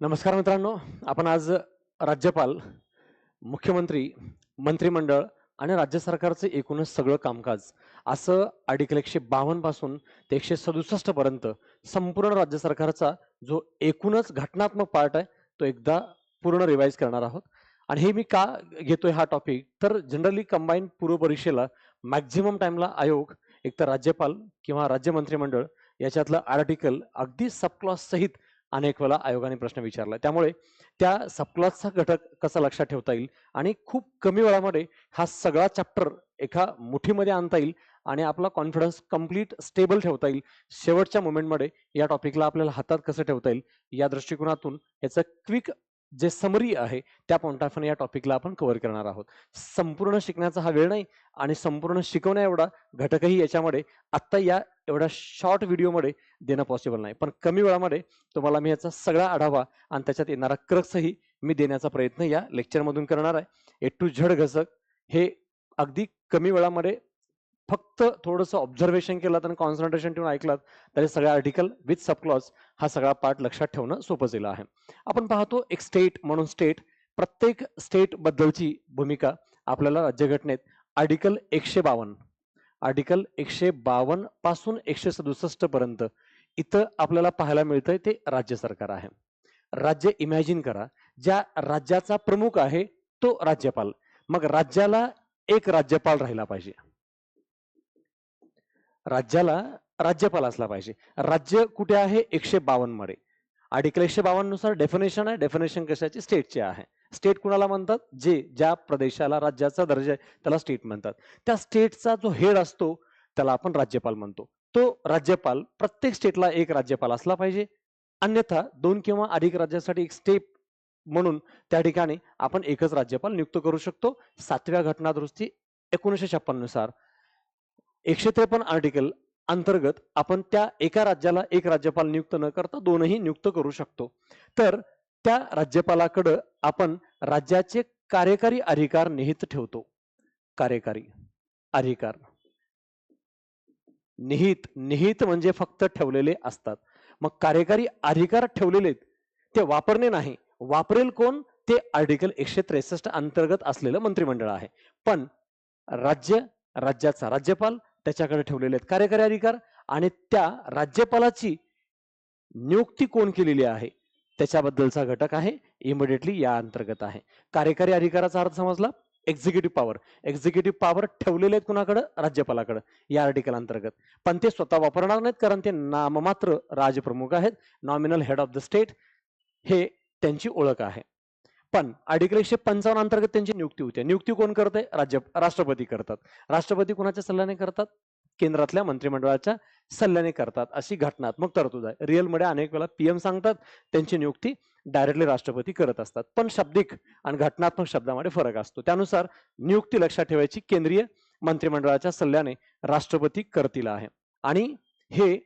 नमस्कार मित्रांनो आपण आज राज्यपाल मुख्यमंत्री मंत्रिमंडळ आणि राज्य सरकारचं एकूणच सगळं कामकाज असं आर्टिकल एकशे बावन्नपासून ते एकशे सदुसष्टपर्यंत संपूर्ण राज्य सरकारचा जो एकूणच घटनात्मक पार्ट आहे तो एकदा पूर्ण रिवाईज करणार आहोत. आणि हे मी का घेतोय हा टॉपिक तर जनरली कंबाईन पूर्व परीक्षेला मॅक्झिमम टाइमला आयोग एकतर राज्यपाल किंवा राज्य मंत्रिमंडळ याच्यातलं आर्टिकल अगदी सबक्लॉस सहित अनेक वेळा आयोगाने प्रश्न विचारला त्यामुळे त्या सबक्लासचा घटक कसा लक्षात ठेवता येईल आणि खूप कमी वेळामध्ये हा सगळा चॅप्टर एका मुठीमध्ये आणता येईल आणि आपला कॉन्फिडन्स कंप्लीट स्टेबल ठेवता येईल. शेवटच्या मुमेंटमध्ये या टॉपिकला आपल्याला हातात कसं ठेवता येईल या दृष्टिकोनातून याचं क्विक जे समरी आहे त्या पॉईंट ऑफ या टॉपिकला आपण कव्हर करणार आहोत. संपूर्ण शिकण्याचा हा वेळ नाही आणि संपूर्ण शिकवण्या एवढा घटकही याच्यामध्ये आत्ता या एवढ्या शॉर्ट व्हिडिओमध्ये देणं पॉसिबल नाही. पण कमी वेळामध्ये तुम्हाला मी याचा सगळा आढावा आणि त्याच्यात येणारा क्रक्सही मी देण्याचा प्रयत्न या लेक्चरमधून करणार आहे. ए टू झड घसक हे अगदी कमी वेळामध्ये फक्त थोडंसं ऑब्झर्वेशन केलं आणि कॉन्सन्ट्रेशन ठेवून ऐकलात तरी सगळ्या आर्टिकल विथ सबक्लॉज हा सगळा पार्ट लक्षात ठेवणं सोपं झालं आहे. आपण पाहतो एक स्टेट म्हणून स्टेट प्रत्येक स्टेट बद्दलची भूमिका आपल्याला राज्यघटनेत आर्टिकल एकशे बावन्न आर्टिकल एकशे बावन्नपासून एकशे सदुसष्ट पर्यंत इथं आपल्याला पाहायला मिळतंय ते राज्य सरकार आहे. राज्य इमॅजिन करा ज्या राज्याचा प्रमुख आहे तो राज्यपाल. मग राज्याला एक राज्यपाल राहिला पाहिजे. राज्याला राज्यपाल असला पाहिजे. राज्य कुठे आहे? एकशे बावन्नमध्ये आर्टिकल एकशे बावन्ननुसार डेफिनेशन आहे. डेफिनेशन कशाची? स्टेटची आहे. स्टेट कुणाला म्हणतात? जे ज्या प्रदेशाला राज्याचा दर्जा आहे त्याला स्टेट म्हणतात. त्या स्टेटचा जो हेड असतो त्याला आपण राज्यपाल म्हणतो. तो राज्यपाल प्रत्येक स्टेटला एक राज्यपाल असला पाहिजे. अन्यथा दोन किंवा अधिक राज्यासाठी एक स्टेप म्हणून त्या ठिकाणी आपण एकच राज्यपाल नियुक्त करू शकतो. सातव्या घटना दुरुस्ती एकोणीसशे छप्पन्ननुसार एकशे त्रेपन्न आर्टिकल अंतर्गत आपण त्या एका राज्याला एक राज्यपाल नियुक्त न करता दोनही नियुक्त करू शकतो. तर त्या राज्यपालाकडं आपण राज्याचे कार्यकारी अधिकार निहित ठेवतो. कार्यकारी अधिकार. निहित निहित म्हणजे फक्त ठेवलेले असतात. मग कार्यकारी अधिकार ठेवलेले ते वापरणे नाही. वापरेल कोण? ते आर्टिकल एकशे त्रेसष्ट अंतर्गत असलेलं मंत्रिमंडळ आहे. पण राज्य राज्याचा राज्यपाल त्याच्याकडे ठेवलेले आहेत. कार्यकारी अधिकार आणि त्या राज्यपालाची नियुक्ती कोण केलेली आहे? त्याच्याबद्दलचा घटक आहे इमिडिएटली या अंतर्गत आहे. कार्यकारी अधिकाराचा अर्थ समजला? एक्झिक्युटिव्ह पॉवर एक्झिक्युटिव्ह पॉवर ठेवलेले आहेत कुणाकडे? राज्यपालाकडे. या आर्टिकल अंतर्गत. पण ते स्वतः वापरणार नाहीत कारण ते नाममात्र राजप्रमुख आहेत. Nominal head of the state हे त्यांची ओळख आहे. पण आर्टिकल एकशे पंचावन्न अंतर्गत त्यांची नियुक्ती होते. नियुक्ती कोण करते राज्य राष्ट्रपती करतात. राष्ट्रपती कोणाच्या सल्ल्याने करतात? केंद्रातल्या मंत्रिमंडळाच्या सल्ल्याने करतात. अशी घटनात्मक तरतूद आहे. रिअलमध्ये अनेक वेळा पीएम सांगतात त्यांची नियुक्ती डायरेक्टली राष्ट्रपती करत असतात. पण शाब्दिक आणि घटनात्मक शब्दामध्ये फरक असतो. त्यानुसार नियुक्ती लक्षात ठेवायची केंद्रीय मंत्रिमंडळाच्या सल्ल्याने राष्ट्रपती करतील आहे. आणि हे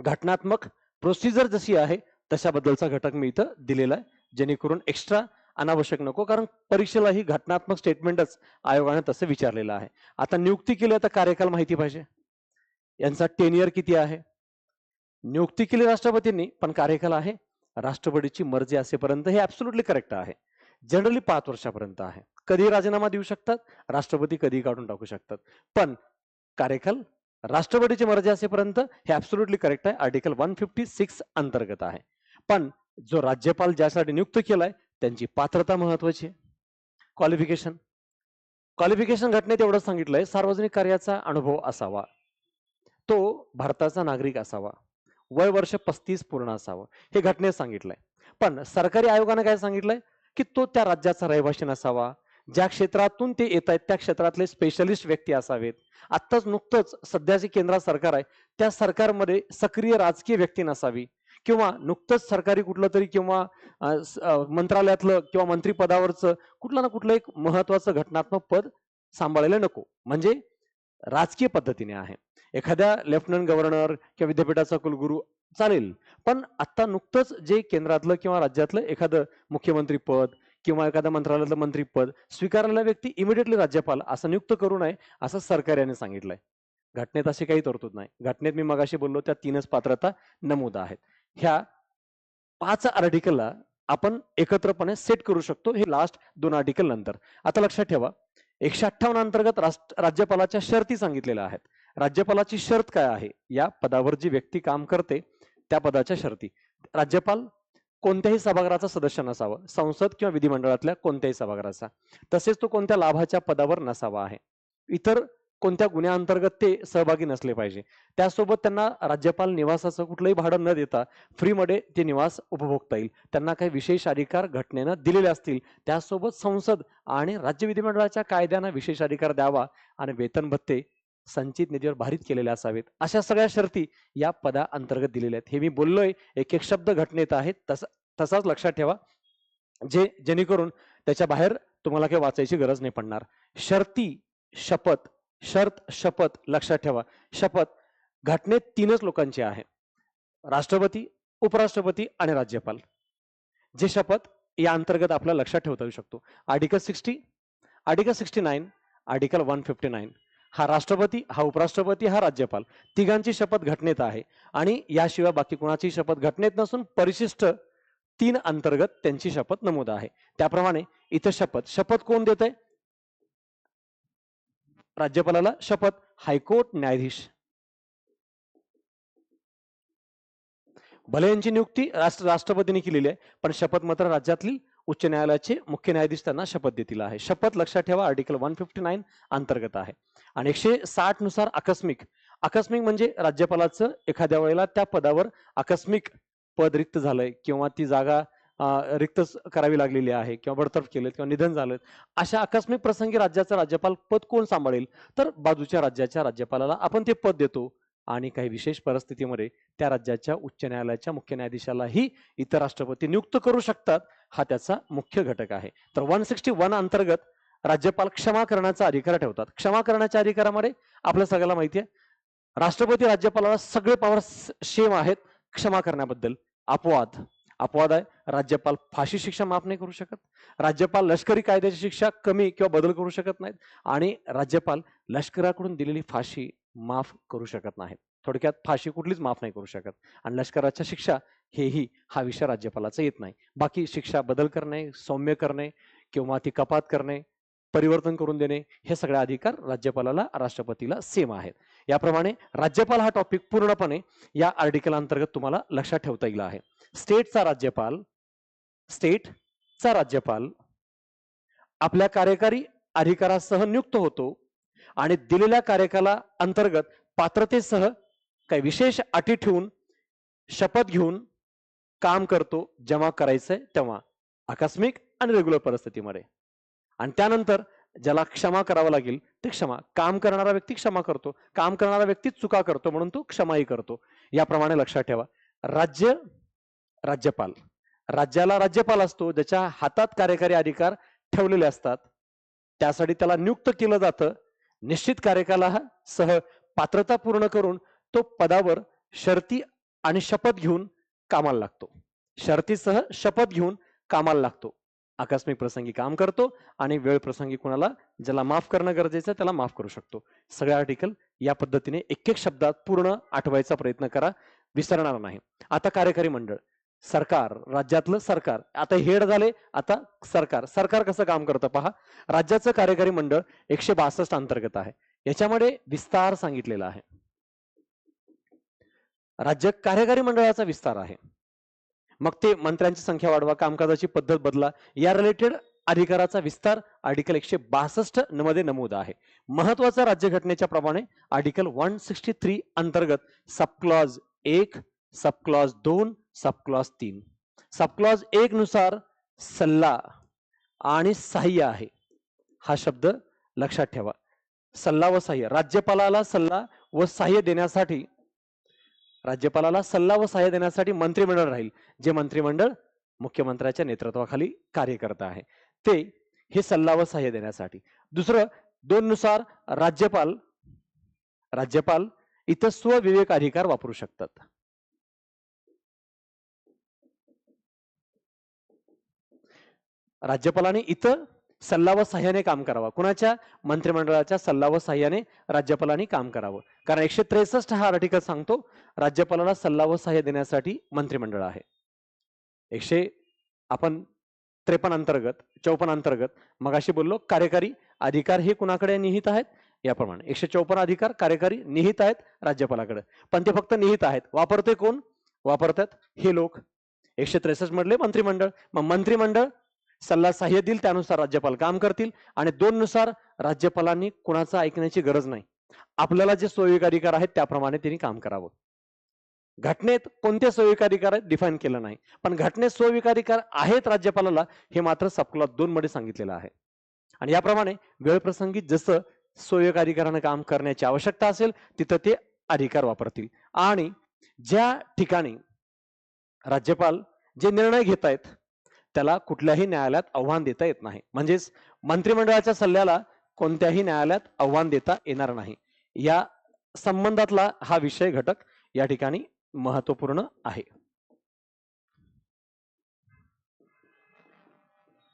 घटनात्मक प्रोसिजर जशी आहे तशाबद्दलचा घटक मी इथं दिलेला आहे. जेणेकरून एक्स्ट्रा अनावश्यक नको कारण परीक्षेला ही घटनात्मक स्टेटमेंटच आयोगाने तसं विचारलेलं आहे. आता नियुक्ती केली तर कार्यकाल माहिती पाहिजे. यांचा टेनियर किती आहे? नियुक्ती केली राष्ट्रपतींनी पण कार्यकाल आहे. राष्ट्रपतीची मर्जी असेपर्यंत हे ऍब्सोल्युटली करेक्ट आहे. जनरली पाच वर्षापर्यंत आहे. कधी राजीनामा देऊ शकतात? राष्ट्रपती कधी काढून टाकू शकतात? पण कार्यकाल राष्ट्रपतीची मर्जी असेपर्यंत हे ऍब्सोल्युटली करेक्ट आहे. आर्टिकल वन फिफ्टी सिक्स अंतर्गत आहे. पण जो राज्यपाल ज्यासाठी नियुक्त केलाय त्यांची पात्रता महत्वाची आहे. क्वालिफिकेशन क्वालिफिकेशन घटनेत एवढं सांगितलंय सार्वजनिक कार्याचा अनुभव असावा. तो भारताचा नागरिक असावा. वय वर्ष पस्तीस पूर्ण असावं. हे घटनेत सांगितलंय. पण सरकारी आयोगानं काय सांगितलंय? की तो त्या राज्याचा रहिवासी नसावा. ज्या क्षेत्रातून ते येत आहेत त्या क्षेत्रातले स्पेशलिस्ट व्यक्ती असावेत. आत्ताच नुकतंच सध्याचे केंद्र सरकार आहे त्या सरकारमध्ये सक्रिय राजकीय व्यक्ती नसावी. किंवा नुकतंच सरकारी कुठलं तरी किंवा मंत्रालयातलं किंवा मंत्रिपदावरचं कुठलं ना कुठलं एक महत्वाचं घटनात्मक पद सांभाळायला नको. म्हणजे राजकीय पद्धतीने आहे. एखाद्या लेफ्टनंट गव्हर्नर किंवा विद्यापीठाचा कुलगुरू चालेल. पण आता नुकतंच जे केंद्रातलं किंवा राज्यातलं एखादं मुख्यमंत्री पद किंवा एखाद्या मंत्रालयातलं मंत्रीपद स्वीकारलेला व्यक्ती इमिडिएटली राज्यपाल असं नियुक्त करू नये असं सरकार याने सांगितलंय. घटनेत अशी काही तरतूद नाही. घटनेत मी मगाशी बोललो त्या तीनच पात्रता नमूद आहेत. ह्या पाच आर्टिकलला आपण एकत्रपणे सेट करू शकतो हे लास्ट दोन आर्टिकल नंतर. आता लक्षात ठेवा एकशे अठ्ठावन्न अंतर्गत राष्ट्र राज्यपालाच्या शर्ती सांगितलेल्या आहेत. राज्यपालाची शर्त काय आहे? या पदावर जी व्यक्ती काम करते त्या पदाच्या शर्ती. राज्यपाल कोणत्याही सभागृहाचा सदस्य नसावा. संसद किंवा विधिमंडळातल्या कोणत्याही सभागृहाचा. तसेच तो कोणत्या लाभाच्या पदावर नसावा आहे. इतर कोणत्या गुन्ह्याअंतर्गत ते सहभागी नसले पाहिजे. त्यासोबत त्यांना राज्यपाल निवासाचं कुठलंही भाडं न देता फ्रीमध्ये ते निवास उपभोगता येईल. त्यांना काही विशेष अधिकार घटनेनं दिलेले असतील. त्यासोबत संसद आणि राज्य विधिमंडळाच्या कायद्यानं विशेष अधिकार द्यावा आणि वेतन भत्ते संचित निधीवर भारित केलेले असावेत. अशा सगळ्या शर्ती या पदा अंतर्गत दिलेल्या आहेत. हे मी बोललोय एक एक शब्द घटनेत आहेत. तसा तसाच लक्षात ठेवा. जे जेणेकरून त्याच्या बाहेर तुम्हाला काही वाचायची गरज नाही पडणार. शर्ती शपथ शर्त शपथ लक्षात ठेवा. शपथ घटनेत तीनच लोकांची आहे. राष्ट्रपती उपराष्ट्रपती आणि राज्यपाल. जे शपथ या अंतर्गत आपल्याला लक्षात ठेवता येऊ शकतो. Article sixty article sixty nine article one fifty nine हा राष्ट्रपती हा उपराष्ट्रपती हा राज्यपाल तिघांची शपथ घटनेत आहे. आणि याशिवाय बाकी कोणाची शपथ घटनेत नसून परिशिष्ट तीन अंतर्गत त्यांची शपथ नमूद आहे. त्याप्रमाणे इथं शपथ शपथ कोण देत आहे राज्यपालाला शपथ हायकोर्ट न्यायाधीश. भले यांची नियुक्ती राष्ट्र राष्ट्रपतींनी केलेली आहे पण शपथ मात्र राज्यातली उच्च न्यायालयाचे मुख्य न्यायाधीश त्यांना शपथ देतील आहे. शपथ लक्षात ठेवा आर्टिकल वन फिफ्टी नाईन अंतर्गत आहे. आणि एकशे साठनुसार आकस्मिक आकस्मिक म्हणजे राज्यपालाचं एखाद्या वेळेला त्या पदावर आकस्मिक पद रिक्त झालंय किंवा ती जागा रिक्त करावी लागलेली आहे किंवा बडतर्फ केलेत किंवा निधन झालं अशा आकस्मिक प्रसंगी राज्याचं राज्यपाल पद कोण सांभाळेल? तर बाजूच्या राज्याच्या राज्यपालाला आपण ते पद देतो. आणि काही विशेष परिस्थितीमध्ये त्या राज्याच्या उच्च न्यायालयाच्या मुख्य न्यायाधीशालाही इतर राष्ट्रपती नियुक्त करू शकतात. हा त्याचा मुख्य घटक आहे. तर वन सिक्स्टी वन अंतर्गत राज्यपाल क्षमा करण्याचा अधिकार ठेवतात. क्षमा करण्याच्या अधिकारामध्ये आपल्या सगळ्याला माहिती आहे. राष्ट्रपती राज्यपालाला सगळे पॉवर सेम आहेत. क्षमा करण्याबद्दल अपवाद. अपवाद आहे. राज्यपाल फाशी शिक्षा माफ नाही करू शकत. राज्यपाल लष्करी कायद्याची शिक्षा कमी किंवा बदल करू शकत नाहीत. आणि राज्यपाल लष्कराकडून दिलेली फाशी माफ करू शकत नाहीत. थोडक्यात फाशी कुठलीच माफ नाही करू शकत. आणि लष्कराच्या शिक्षा हेही हा विषय राज्यपालाचा येत नाही. बाकी शिक्षा बदल करणे सौम्य करणे किंवा ती कपात करणे परिवर्तन करून देणे हे सगळे अधिकार राज्यपालाला राष्ट्रपतीला सेम आहेत. याप्रमाणे राज्यपाल हा टॉपिक पूर्णपणे या आर्टिकल अंतर्गत तुम्हाला लक्षात ठेवता येईल आहे. स्टेटचा राज्यपाल स्टेटचा राज्यपाल आपल्या कार्यकारी अधिकारासह नियुक्त होतो आणि दिलेल्या कार्यकाला अंतर्गत पात्रतेसह काही विशेष अटी ठेवून शपथ घेऊन काम करतो जेव्हा करायचंय तेव्हा आकस्मिक आणि रेग्युलर परिस्थितीमध्ये. आणि त्यानंतर ज्याला क्षमा करावं लागेल ते क्षमा. काम करणारा व्यक्ती क्षमा करतो. काम करणारा व्यक्ती चुका करतो म्हणून तो क्षमाही करतो. याप्रमाणे लक्षात ठेवा. राज्य राज्यपाल. राज्याला राज्यपाल असतो ज्याच्या हातात कार्यकारी अधिकार ठेवलेले असतात. त्यासाठी त्याला नियुक्त केलं जातं. निश्चित कार्यकाला सह पात्रता पूर्ण करून तो पदावर शर्ती आणि शपथ घेऊन कामाला लागतो. शर्तीसह शपथ घेऊन कामाला लागतो. आकस्मिक प्रसंगी काम करतो आणि वेळ प्रसंगी कुणाला ज्याला माफ करणं गरजेचं आहे त्याला माफ करू शकतो. सगळे आर्टिकल या पद्धतीने एक एक शब्दात पूर्ण आठवायचा प्रयत्न करा. विसरणार नाही. आता कार्यकारी मंडळ सरकार राज्यातलं सरकार. आता हेड झाले आता सरकार. सरकार कसं काम करतं पहा? राज्याचं कार्यकारी मंडळ एकशे बासष्ट अंतर्गत आहे. याच्यामध्ये विस्तार सांगितलेला आहे. राज्य कार्यकारी मंडळाचा विस्तार आहे. मग ते मंत्र्यांची संख्या वाढवा कामकाजाची पद्धत बदला. या रिलेटेड अधिकाराचा विस्तार आर्टिकल एकशे बासष्टमध्ये नमूद आहे. महत्त्वाचा राज्यघटनेच्या प्रमाणे आर्टिकल वन सिक्स्टी थ्री अंतर्गत सबक्लॉज एक सबक्लॉज दोन सबक्लॉज तीन. सबक्लॉज एक नुसार सल्ला आणि सहाय्य आहे. हा शब्द लक्षात ठेवा. सल्ला व सहाय्य. राज्यपालाला सल्ला व सहाय्य देण्यासाठी राज्यपालाला सल्ला व सहाय्य देण्यासाठी मंत्रिमंडळ राहील जे मंत्रिमंडळ मुख्यमंत्र्याच्या नेतृत्वाखाली कार्य करत आहे. ते हे सल्ला व सहाय्य देण्यासाठी. दुसरं दोन नुसार राज्यपाल राज्यपाल इथं स्वविवेक अधिकार वापरू शकतात. राज्यपालाने इथं सल्ला व सहाय्याने काम करावं. कुणाच्या? मंत्रिमंडळाच्या सल्ला व सहाय्याने राज्यपालांनी काम करावं. कारण एकशे त्रेसष्ट हा आर्टिकल सांगतो राज्यपालाला सल्ला व सहाय्य देण्यासाठी मंत्रिमंडळ आहे. एकशे आपण त्रेपन्न अंतर्गत चौपन्न अंतर्गत मगाशी बोललो कार्यकारी अधिकार हे कुणाकडे निहित आहेत? याप्रमाणे. एकशे चौपन्न अधिकार कार्यकारी निहित आहेत राज्यपालाकडे. पण ते फक्त निहित आहेत. वापरते कोण? वापरतात हे लोक. एकशे त्रेसष्ट मधले मंत्रिमंडळ. मग मंत्रिमंडळ सल्ला सहाय्य देईल त्यानुसार राज्यपाल काम करतील आणि दोन नुसार राज्यपालांनी कुणाचं ऐकण्याची गरज नाही. आपल्याला जे सोयीक अधिकार आहेत त्याप्रमाणे त्यांनी काम करावं. घटनेत कोणते सोयीक अधिकार डिफाईन केलं नाही. पण घटनेत सोयीक अधिकार आहेत राज्यपालाला हे मात्र सबक्लॉज दोन मध्ये सांगितलेलं आहे. आणि याप्रमाणे वेळप्रसंगी जसं सोयीक अधिकारानं काम करण्याची आवश्यकता असेल तिथं ते अधिकार वापरतील. आणि ज्या ठिकाणी राज्यपाल जे निर्णय घेत आहेत त्याला कुठल्याही न्यायालयात आव्हान देता येत नाही. म्हणजेच मंत्रिमंडळाच्या सल्ल्याला कोणत्याही न्यायालयात आव्हान देता येणार नाही. या संबंधातला हा विषय घटक या ठिकाणी महत्त्वपूर्ण आहे.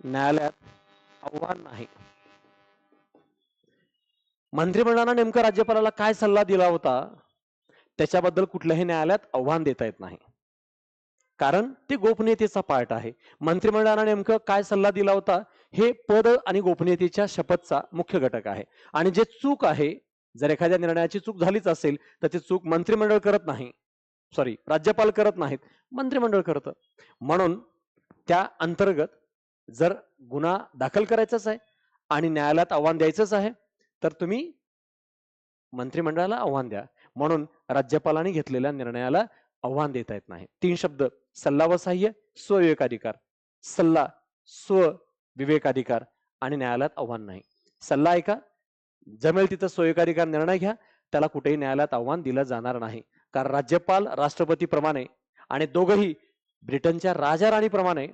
न्यायालयात आव्हान नाही. मंत्रिमंडळानं नेमकं राज्यपालाला काय सल्ला दिला होता? त्याच्याबद्दल कुठल्याही न्यायालयात आव्हान देता येत नाही. कारण ते गोपनीयतेचा पार्ट आहे. मंत्रिमंडळानं नेमकं काय सल्ला दिला होता? हे पद आणि गोपनीयतेच्या शपथचा मुख्य घटक आहे. आणि जे चूक आहे जर एखाद्या निर्णयाची चूक झालीच असेल तर ती चूक मंत्रिमंडळ करत नाही. सॉरी राज्यपाल करत नाहीत मंत्रिमंडळ करतं. म्हणून त्या अंतर्गत जर गुन्हा दाखल करायचाच आहे आणि न्यायालयात आव्हान द्यायचंच आहे तर तुम्ही मंत्रिमंडळाला आव्हान द्या. म्हणून राज्यपालांनी घेतलेल्या निर्णयाला आव्हान देता येत नाही. तीन शब्द. सल्ला व सहाय्य स्वविवेकाधिकार. सल्ला स्व विवेकाधिकार आणि न्यायालयात आव्हान नाही. सल्ला ऐका जमेल तिथं स्वविवेकाधिकार निर्णय घ्या त्याला कुठेही न्यायालयात आव्हान दिलं जाणार नाही. कारण राज्यपाल राष्ट्रपतीप्रमाणे आणि दोघंही ब्रिटनच्या राजा राणीप्रमाणे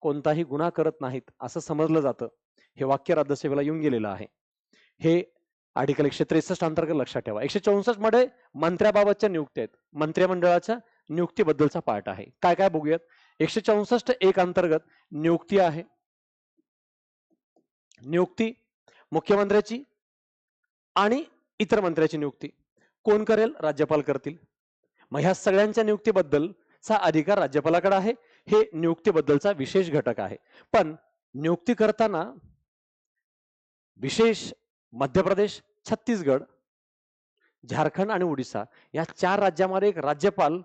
कोणताही गुन्हा करत नाहीत असं समजलं जातं. हे वाक्य राज्यसेवेला येऊन गेलेलं आहे. हे आर्टिकल एकशे त्रेसष्ट अंतर्गत लक्षात ठेवा. एकशे चौसष्टमध्ये मंत्र्याबाबतच्या नियुक्त्या आहेत. मंत्रिमंडळाच्या नियुक्तीबद्दलचा पार्ट आहे. काय काय बघूयात? एकशे चौसष्ट एक अंतर्गत नियुक्ती आहे. नियुक्ती मुख्यमंत्र्याची आणि इतर मंत्र्याची नियुक्ती. कोण करेल? राज्यपाल करतील. मग ह्या सगळ्यांच्या नियुक्तीबद्दलचा अधिकार राज्यपालाकडे आहे. हे नियुक्तीबद्दलचा विशेष घटक आहे. पण नियुक्ती करताना विशेष मध्य प्रदेश छत्तीसगड झारखंड आणि ओडिसा या चार राज्यामध्ये एक राज्यपाल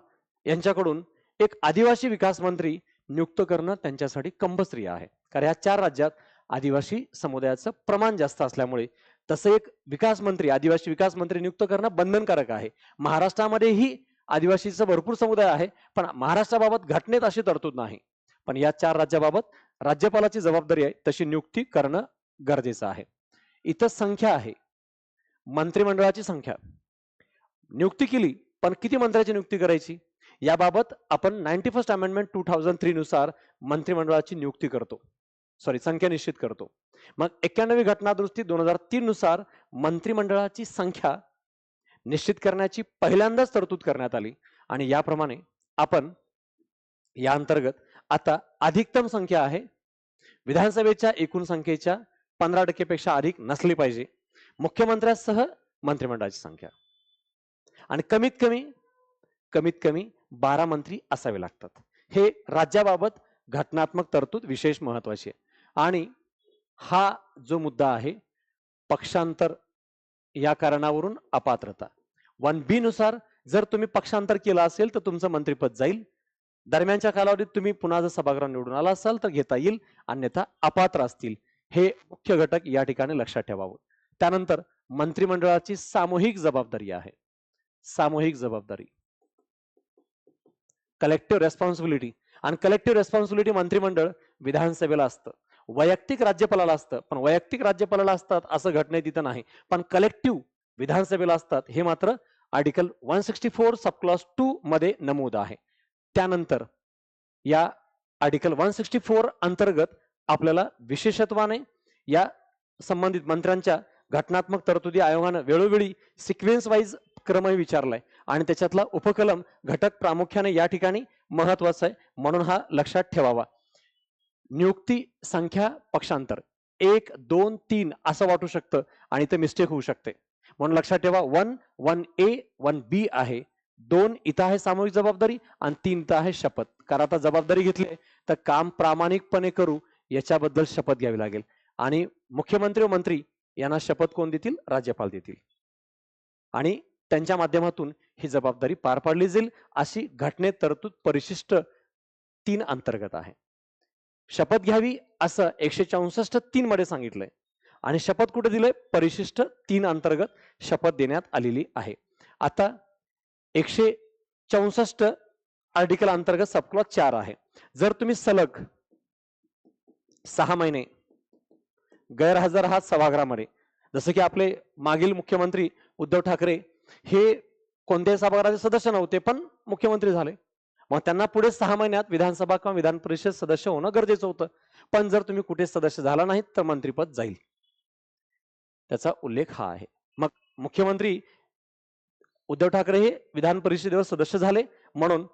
यांच्याकडून एक आदिवासी विकास मंत्री नियुक्त करणं त्यांच्यासाठी कंपल्सरी आहे. कारण या चार राज्यात आदिवासी समुदायाचं प्रमाण जास्त असल्यामुळे तसं एक विकास मंत्री आदिवासी विकास मंत्री नियुक्त करणं बंधनकारक आहे. महाराष्ट्रामध्येही आदिवासीचा भरपूर समुदाय आहे पण महाराष्ट्राबाबत घटनेत अशी तरतूद नाही. पण या चार राज्याबाबत राज्यपालाची जबाबदारी आहे तशी नियुक्ती करणं गरजेचं आहे. इथं संख्या आहे. मंत्रिमंडळाची संख्या. नियुक्ती केली पण किती मंत्र्याची नियुक्ती करायची? याबाबत आपण ninety first amendment two thousand three नुसार मंत्रिमंडळाची नियुक्ती करतो. सॉरी संख्या निश्चित करतो. मग एक्क्याण्णवी घटनादुरुस्ती दोन हजार तीन नुसार मंत्रिमंडळाची संख्या निश्चित करण्याची पहिल्यांदाच तरतूद करण्यात आली आणि याप्रमाणे आपण या अंतर्गत आता अधिकतम संख्या आहे. विधानसभेच्या एकूण संख्येच्या पंधरा टक्केपेक्षा अधिक नसली पाहिजे. मुख्यमंत्र्यांसह मंत्रिमंडळाची संख्या. आणि कमीत कमी कमीत कमी बारा मंत्री असावे लागतात. हे राज्याबाबत घटनात्मक तरतूद विशेष महत्वाची आहे. आणि हा जो मुद्दा आहे पक्षांतर या कारणावरून अपात्रता. वन बी नुसार जर तुम्ही पक्षांतर केलं असेल तर तुमचं मंत्रिपद जाईल. दरम्यानच्या कालावधीत तुम्ही पुन्हा जर सभागृह निवडून आला असाल तर घेता येईल. अन्यथा अपात्र असतील. हे मुख्य घटक या ठिकाणी लक्षात ठेवावं. त्यानंतर मंत्रिमंडळाची सामूहिक जबाबदारी आहे. सामूहिक जबाबदारी. कलेक्टिव्ह रेस्पॉन्सिबिलिटी आणि कलेक्टिव्ह रेस्पॉन्सिबिलिटी मंत्रिमंडळ विधानसभेला असतं. वैयक्तिक राज्यपालाला असतं. पण वैयक्तिक राज्यपालाला असतात असं घटने तिथं नाही. पण कलेक्टिव्ह विधानसभेला असतात हे मात्र article one sixty four subclause two मध्ये नमूद आहे. त्यानंतर या आर्टिकल वन सिक्स्टी फोर अंतर्गत आपल्याला विशेषत्वाने या संबंधित मंत्र्यांच्या घटनात्मक तरतुदी आयोगानं वेळोवेळी सिक्वेन्स वाईज क्रमही विचारलाय. आणि त्याच्यातला उपकलम घटक प्रामुख्याने या ठिकाणी महत्त्वाचा आहे म्हणून हा लक्षात ठेवावा. नियुक्ती संख्या पक्षांतर. एक दोन तीन असं वाटू शकतं आणि ते मिस्टेक होऊ शकते. म्हणून लक्षात ठेवा one one A one B आहे. दोन इथं आहे सामूहिक जबाबदारी आणि तीन इथं आहे शपथ. कारण आता जबाबदारी घेतली तर काम प्रामाणिकपणे करू याच्याबद्दल शपथ घ्यावी लागेल. आणि मुख्यमंत्री व मंत्री यांना शपथ कोण देतील? राज्यपाल देतील. आणि त्यांच्या माध्यमातून ही जबाबदारी पार पाडली जाईल. अशी घटने तरतूद परिशिष्ट तीन अंतर्गत आहे. शपथ घ्यावी असं एकशे चौसष्ट तीन मध्ये सांगितलंय. आणि शपथ कुठे दिलंय? परिशिष्ट तीन अंतर्गत शपथ देण्यात आलेली आहे. आता एकशे चौसष्ट आर्टिकल अंतर्गत सबक्लॉज चार आहे. जर तुम्ही सलग सहा महिने गैरहजर आहात सभागृहामध्ये जसं की आपले मागील मुख्यमंत्री उद्धव ठाकरे हे कोणत्याही सभागृहाचे सदस्य नव्हते पण मुख्यमंत्री झाले. मग त्यांना पुढे सहा महिन्यात विधानसभा किंवा विधान परिषद सदस्य होणं गरजेचं होतं. पण जर तुम्ही कुठे सदस्य झाला नाहीत तर मंत्रीपद जाईल. त्याचा उल्लेख हा आहे. मग मुख्यमंत्री उद्धव ठाकरे हे विधान परिषदेवर सदस्य झाले म्हणून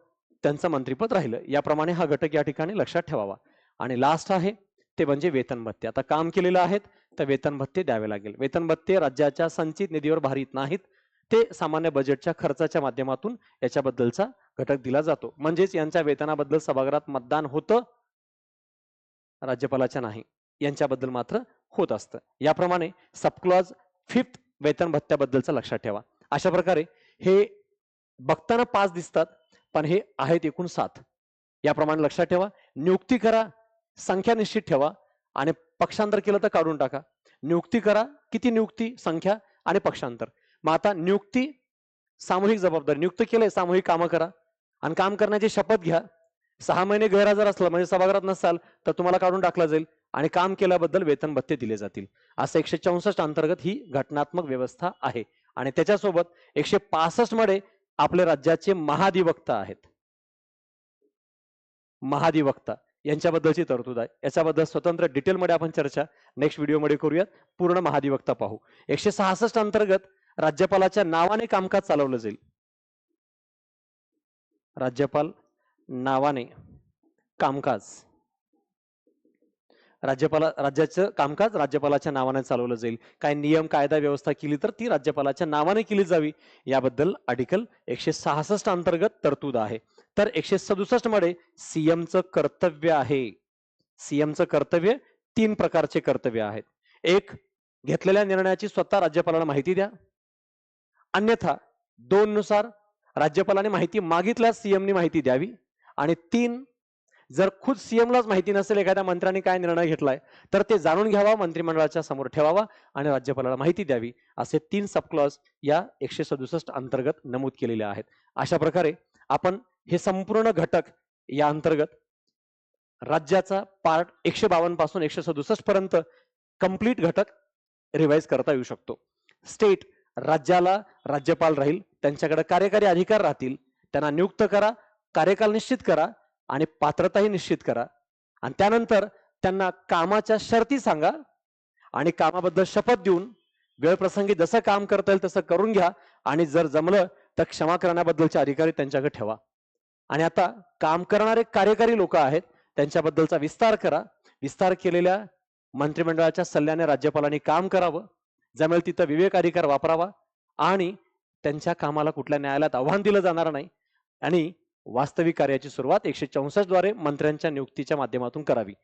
त्यांचं मंत्रीपद राहिलं. याप्रमाणे हा घटक या ठिकाणी लक्षात ठेवावा. आणि लास्ट आहे ते म्हणजे वेतन भत्ते. आता काम केलेलं आहेत तर वेतन भत्ते द्यावे लागेल. वेतन भत्ते राज्याच्या संचित निधीवर भारित नाहीत. ते सामान्य बजेटच्या खर्चाच्या माध्यमातून याच्याबद्दलचा घटक दिला जातो. म्हणजेच यांच्या वेतनाबद्दल सभागृहात मतदान होतं राज्यपालाच्या नाही यांच्याबद्दल मात्र होत असतं. याप्रमाणे सबक्लॉज फिफ्थ वेतन भत्त्याबद्दलचा लक्षात ठेवा. अशा प्रकारे हे बघताना पाच दिसतात पण हे आहेत एकूण सात. याप्रमाणे लक्षात ठेवा नियुक्ती करा संख्या निश्चित ठेवा आणि पक्षांतर केलं तर काढून टाका. नियुक्ती करा किती नियुक्ती संख्या आणि पक्षांतर. मग आता नियुक्ती सामूहिक जबाबदारी. नियुक्त केलंय सामूहिक कामं करा. आणि काम करण्याची शपथ घ्या. सहा महिने गैरहजर असला म्हणजे सभागृहात नसाल तर तुम्हाला काढून टाकलं जाईल आणि काम केल्याबद्दल वेतन भत्ते दिले जातील. असं एकशे चौसष्ट अंतर्गत ही घटनात्मक व्यवस्था आहे. आणि त्याच्यासोबत एकशे पासष्टमध्ये आपले राज्याचे महाधिवक्ता आहेत. महाधिवक्ता. यांच्याबद्दलची तरतूद आहे. याच्याबद्दल स्वतंत्र डिटेलमध्ये आपण चर्चा. नेक्स्ट व्हिडिओमध्ये करूयात. पूर्ण महाधिवक्ता पाहू. एकशे सहासष्ट अंतर्गत राज्यपालाच्या नावाने कामकाज चालवलं जाईल. राज्यपाल नावाने कामकाज. राज्यपाला राज्याचं कामकाज राज्यपालाच्या नावाने चालवलं जाईल. काय नियम कायदा व्यवस्था केली तर ती राज्यपालाच्या नावाने केली जावी. याबद्दल आर्टिकल एकशे सहासष्ट अंतर्गत तरतूद आहे. तर एकशे सदुसष्टमध्ये सीएमचं कर्तव्य आहे. सीएमचं कर्तव्य तीन प्रकारचे कर्तव्य आहेत. एक घेतलेल्या निर्णयाची स्वतः राज्यपालाला माहिती द्या. अन्यथा दोन नुसार राज्यपालाने माहिती मागितल्यास सीएमनी माहिती द्यावी. आणि तीन जर खुद सीएमलाच माहिती नसेल एखाद्या मंत्र्यांनी काय निर्णय घेतलाय तर ते जाणून घ्यावा मंत्रिमंडळाच्या समोर ठेवावा आणि राज्यपालाला माहिती द्यावी. असे तीन सबक्लॉज या एकशे सदुसष्ट अंतर्गत नमूद केलेले आहेत. अशा प्रकारे आपण हे संपूर्ण घटक या अंतर्गत राज्याचा पार्ट एकशे बावन्नपासून एकशे सदुसष्ट पर्यंत कंप्लीट घटक रिवाइज करता येऊ शकतो. स्टेट राज्याला राज्यपाल राहील त्यांच्याकडे कार्यकारी अधिकार राहतील त्यांना नियुक्त करा कार्यकाल निश्चित करा आणि पात्रताही निश्चित करा. आणि त्यानंतर त्यांना कामाच्या शर्ती सांगा आणि कामाबद्दल शपथ देऊन वेळप्रसंगी जसं काम करता येईल तसं करून घ्या आणि जर जमलं तर क्षमा करण्याबद्दलचे अधिकारी त्यांच्याकडे ठेवा. आणि आता काम करणारे कार्यकारी लोक आहेत त्यांच्याबद्दलचा विस्तार करा. विस्तार केलेल्या मंत्रिमंडळाच्या सल्ल्याने राज्यपालांनी काम करावं. जमेल तिथं विवेक अधिकार वापरावा आणि त्यांच्या कामाला कुठल्या न्यायालयात आव्हान दिलं जाणार नाही आणि वास्तविक कार्याची सुरुवात एकशे चौसष्टद्वारे मंत्र्यांच्या नियुक्तीच्या माध्यमातून करावी.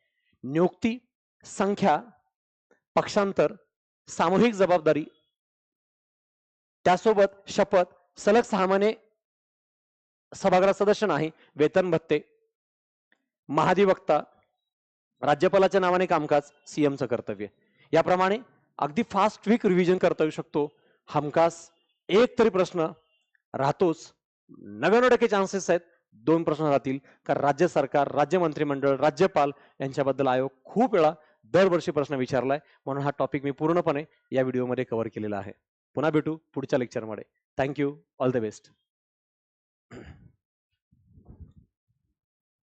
नियुक्ती संख्या पक्षांतर सामूहिक जबाबदारी त्यासोबत शपथ सलग सहा महिने सभागृह सदस्य नाही वेतन भत्ते महाधिवक्ता राज्यपालाच्या नावाने कामकाज सीएमचं कर्तव्य. याप्रमाणे अगदी फास्ट क्विक रिव्हिजन करता येऊ शकतो. हमखास एक तरी प्रश्न राहतोच. नव्याण्णव टक्के चान्सेस आहेत दोन प्रश्न राहतील. कारण राज्य सरकार राज्य मंत्रिमंडळ राज्यपाल यांच्याबद्दल आयोग खूप वेळा दरवर्षी प्रश्न विचारलाय. म्हणून हा टॉपिक मी पूर्णपणे या व्हिडिओमध्ये कव्हर केलेला आहे. पुन्हा भेटू पुढच्या लेक्चरमध्ये थँक्यू ऑल द बेस्ट